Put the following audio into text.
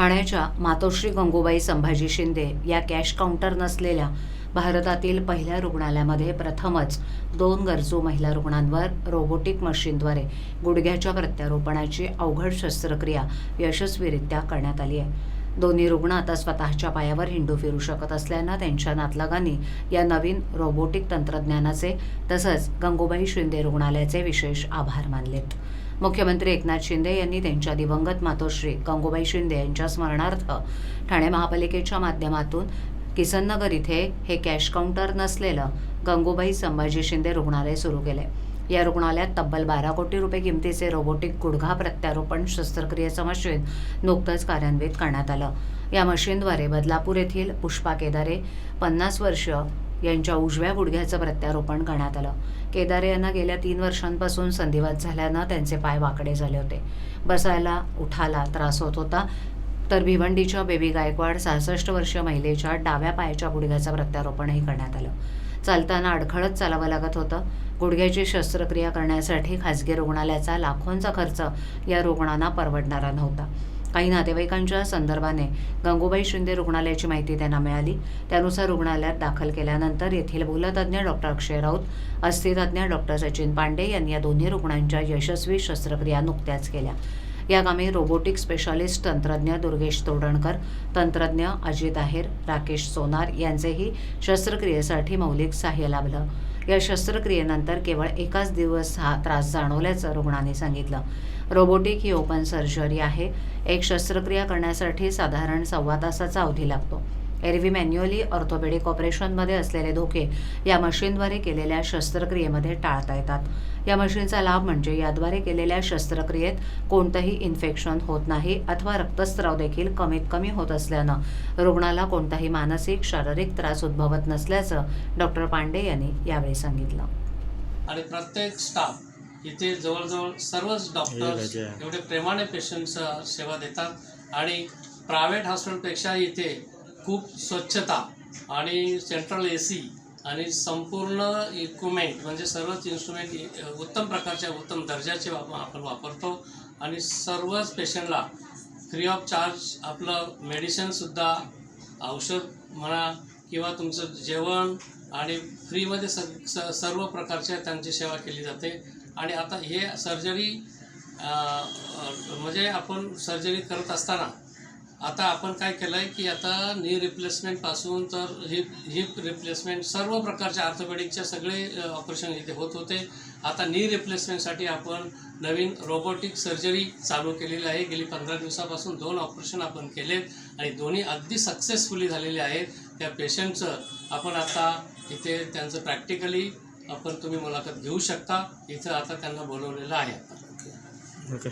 ठाण्याच्या मातोश्री गंगूबाई संभाजी शिंदे या cash counter नसलेल्या भारतातील पहिल्या रुग्णालयामध्ये प्रथमच दोन गरजू महिला रुग्णांवर रोबोटिक मशीनद्वारे गुडघ्याच्या प्रत्यारोपणाची अवघड शस्त्रक्रिया यशस्वीरित्या करण्यात आली आहे. दोन्ही रुग्ण आता स्वतःच्या पायावर हिंडू फिरू शकत असल्यानं त्यांच्या नातलगांनी या नवीन रोबोटिक तंत्रज्ञानाचे तसंच गंगूबाई शिंदे रुग्णालयाचे विशेष आभार मानलेत. मुख्यमंत्री एकनाथ शिंदे यांनी त्यांच्या दिवंगत मातोश्री गंगूबाई शिंदे यांच्या स्मरणार्थ ठाणे महापालिकेच्या माध्यमातून किसननगर इथे हे कॅश काउंटर नसलेलं गंगूबाई संभाजी शिंदे रुग्णालय सुरू केले. या रुग्णालयात तब्बल बारा कोटी रुपये किमतीचे रोबोटिक गुडघा प्रत्यारोपण शस्त्रक्रियेचं मशीन नुकतंच कार्यान्वित करण्यात आलं. या मशीनद्वारे बदलापूर येथील पुष्पा केदारे पन्नास वर्ष यांच्या उजव्या गुडघ्याचं प्रत्यारोपण करण्यात आलं. केदारे यांना गेल्या तीन वर्षांपासून संधिवात झाल्यानं त्यांचे पाय वाकडे झाले होते. बसायला उठायला त्रास होत होता. तर भिवंडीच्या बेबी गायकवाड सहासष्ट वर्ष महिलेच्या डाव्या पायाच्या गुडघ्याचं प्रत्यारोपणही करण्यात आलं. चालताना अडखळत चालावं लागत होतं. गुडघ्याची शस्त्रक्रिया करण्यासाठी खासगी रुग्णालयाचा लाखोंचा खर्च या रुग्णांना परवडणारा नव्हता. काही नातेवाईकांच्या संदर्भाने गंगूबाई शिंदे रुग्णालयाची माहिती त्यांना मिळाली. त्यानुसार रुग्णालयात दाखल केल्यानंतर येथील भूलतज्ञ डॉक्टर अक्षय राऊत अस्थितज्ञ डॉक्टर सचिन पांडे यांनी या दोन्ही रुग्णांच्या यशस्वी शस्त्रक्रिया नुकत्याच केल्या. या कामी रोबोटिक स्पेशालिस्ट तंत्रज्ञ दुर्गेश तोडणकर तंत्रज्ञ अजित आहेर राकेश सोनार यांचेही शस्त्रक्रियेसाठी मौलिक सहाय्य लाभलं. या शस्त्रक्रियेनंतर केवळ एकाच दिवस हा त्रास जाणवल्याचं रुग्णाने सांगितलं. रोबोटिक ही ओपन सर्जरी आहे. एक शस्त्रक्रिया करण्यासाठी साधारण सव्वा तासाचा अवधी लागतो. एरवी मॅन्युअली ऑर्थोपेडिक ऑपरेशनमध्ये असलेले धोके या मशीनद्वारे केलेल्या शस्त्रक्रियेमध्ये टाळता येतात. या मशीनचा लाभ म्हणजे याद्वारे केलेल्या शस्त्रक्रियेत कोणतंही इन्फेक्शन होत नाही अथवा रक्तस्राव देखील कमीत कमी होत असल्यानं रुग्णाला कोणताही मानसिक शारीरिक त्रास उद्भवत नसल्याचं डॉक्टर पांडे यांनी यावेळी सांगितलं. आणि प्रत्येक स्टाफ इथे जवळजवळ सर्वच डॉक्टर्स एवढे प्रेमाने पेशंटचं सेवा देतात आणि प्रायव्हेट हॉस्पिटलपेक्षा इथे खूप स्वच्छता आणि सेंट्रल ए सी आणि संपूर्ण इक्विपमेंट म्हणजे सर्वच इन्स्ट्रुमेंट उत्तम प्रकारच्या उत्तम दर्जाचे आपण वापरतो. आणि सर्वच पेशंटला फ्री ऑफ चार्ज आपलं मेडिसिनसुद्धा औषध म्हणा किंवा तुमचं जेवण आणि फ्रीमध्ये स सर्व प्रकारच्या त्यांची सेवा केली जाते. आणि आता हे सर्जरी म्हणजे आपण सर्जरी करत असताना आता आपण काय केलं आहे की आता नी रिप्लेसमेंटपासून तर हिप हिप रिप्लेसमेंट सर्व प्रकारच्या ऑर्थोपेडिकच्या सगळे ऑपरेशन इथे होत होते. आता नी रिप्लेसमेंटसाठी आपण नवीन रोबोटिक सर्जरी चालू केलेली आहे. गेली पंधरा दिवसापासून दोन ऑपरेशन आपण केलेत आणि दोन्ही अगदी सक्सेसफुली झालेले आहेत. त्या पेशंटचं आपण आता इथे त्यांचं प्रॅक्टिकली आपण तुम्ही मुलाखत घेऊ शकता. इथं आता त्यांना बोलवलेलं आहे. ओके